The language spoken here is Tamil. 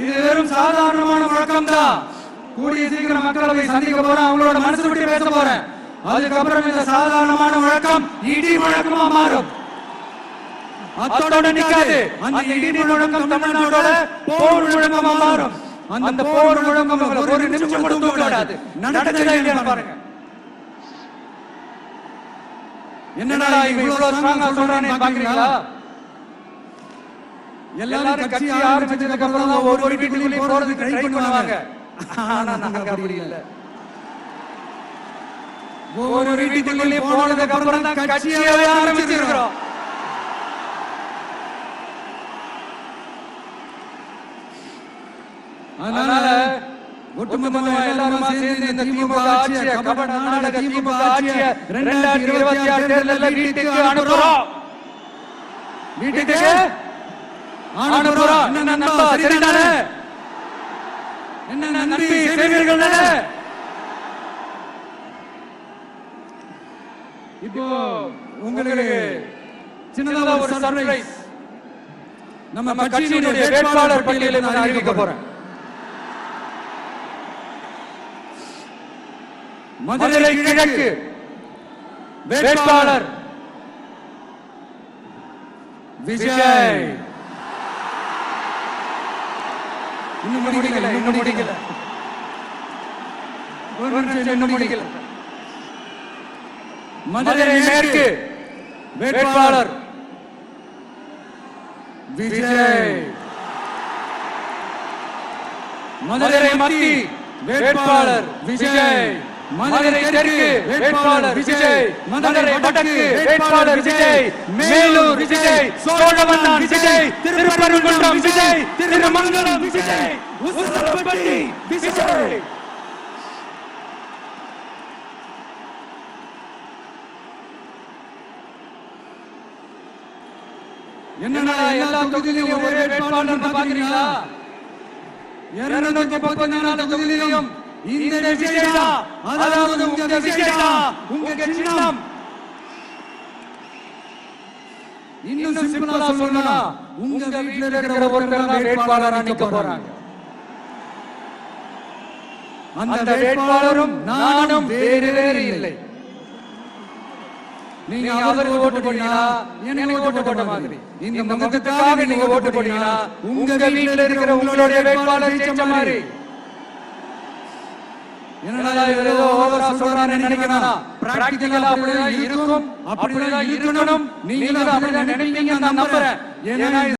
இது வெறும் சாதாரணமான முழக்கம் தான் கூடிய சீக்கிரம் மக்களவை சந்திக்க போறேன் அவங்களோட மனசு விட்டு பேச போறேன். அதுக்கப்புறம் இந்த சாதாரணமான முழக்கம் இடி முழக்கமா மாறும். அத்தோட நிக்காது. அந்த இடி முழக்கம் தமிழ்நாடோட போர் முழக்கமா மாறும். அந்த போர் முழக்கம் ஒரு நிமிஷம் கூட தூக்க விடாது. நடக்குதா இல்லையா பாருங்க. என்னடா இவ்வளவு ஸ்ட்ராங்கா சொல்றானே பாக்குறீங்களா? எல்லாரும் கட்சி ஆரம்பிச்சதுக்கு அப்புறம் தான் ஒரு ஒரு வீட்டுக்குள்ளேயும் போறதுக்கு ட்ரை பண்ணுவாங்க. ஆனா நாங்க அப்படி இல்ல. ஒரு வீட்டுக்குள்ளேயும் போனதுக்கு அப்புறம் தான் கட்சியவே ஆரம்பிச்சிருக்கிறோம். அதனால ஒட்டுமொத்தமா எல்லாருமா சேர்ந்து இந்த திமுக ஆட்சியை கபட நாடக திமுக ஆட்சியை ரெண்டாயிரத்தி இருபத்தி ஆறு தேர்தல்ல வீட்டுக்கு அனுப்புறோம். வீட்டுக்கு இப்போ உங்களுக்கு சின்னதா ஒரு சர்ப்ரைஸ் நம்ம கட்சியினுடைய வேட்பாளர் பட்டியலை நான் அறிவிக்க போறேன். மதுரை கிழக்கு வேட்பாளர் விஜய். இன்னும் முடிக்கல இன்னும் முடிக்கல. இன்னும் முடிக்கல. மதுரை மேற்கு வேட்பாளர் விஜய். மதுரை மத்தி வேட்பாளர் விஜய். மதுரை தெற்கு வேட்பாளர் விஜய் மதுரை வடக்கு வேட்பாளர் விஜய் மேலூர் விஜய் சோழவந்தான் விஜய் திருப்பரங்குன்றம் விஜய் திருமங்கலம் விஜய் உசிலம்பட்டி விஜய். என்னடா எல்லா தொகுதியிலும் ஒரே வேட்பாளர் பாக்குறீங்களா? இருநூத்தி நாலு தொகுதியிலும் இந்த தான் அதாவது உங்க தான் உங்க சின்னம். இன்னும் சிம்பிளா சொல்லணும்னா உங்க வீட்டுல இருக்கிற ஒருத்தர் வேட்பாளரா நிக்க போறாங்க. அந்த வேட்பாளரும் நானும் வேறு வேறு இல்லை. நீங்க அவருக்கு ஓட்டு போட்டீங்களா எனக்கு ஓட்டு போட்ட மாதிரி. இந்த முகத்துக்காக நீங்க ஓட்டு போட்டீங்களா உங்க வீட்டுல இருக்கிற உங்களுடைய வேட்பாளர் ஜெயிச்ச மாதிரி. என்னடா ஏதோ ஓவரா சொல்றாருன்னு நினைக்கிறேன் பிராக்டிகலா அப்படிதான் இருக்கும் அப்படிதான் இருக்கணும். நீங்களும் அப்படிதான் நான் நம்புறேன். ஏன்னா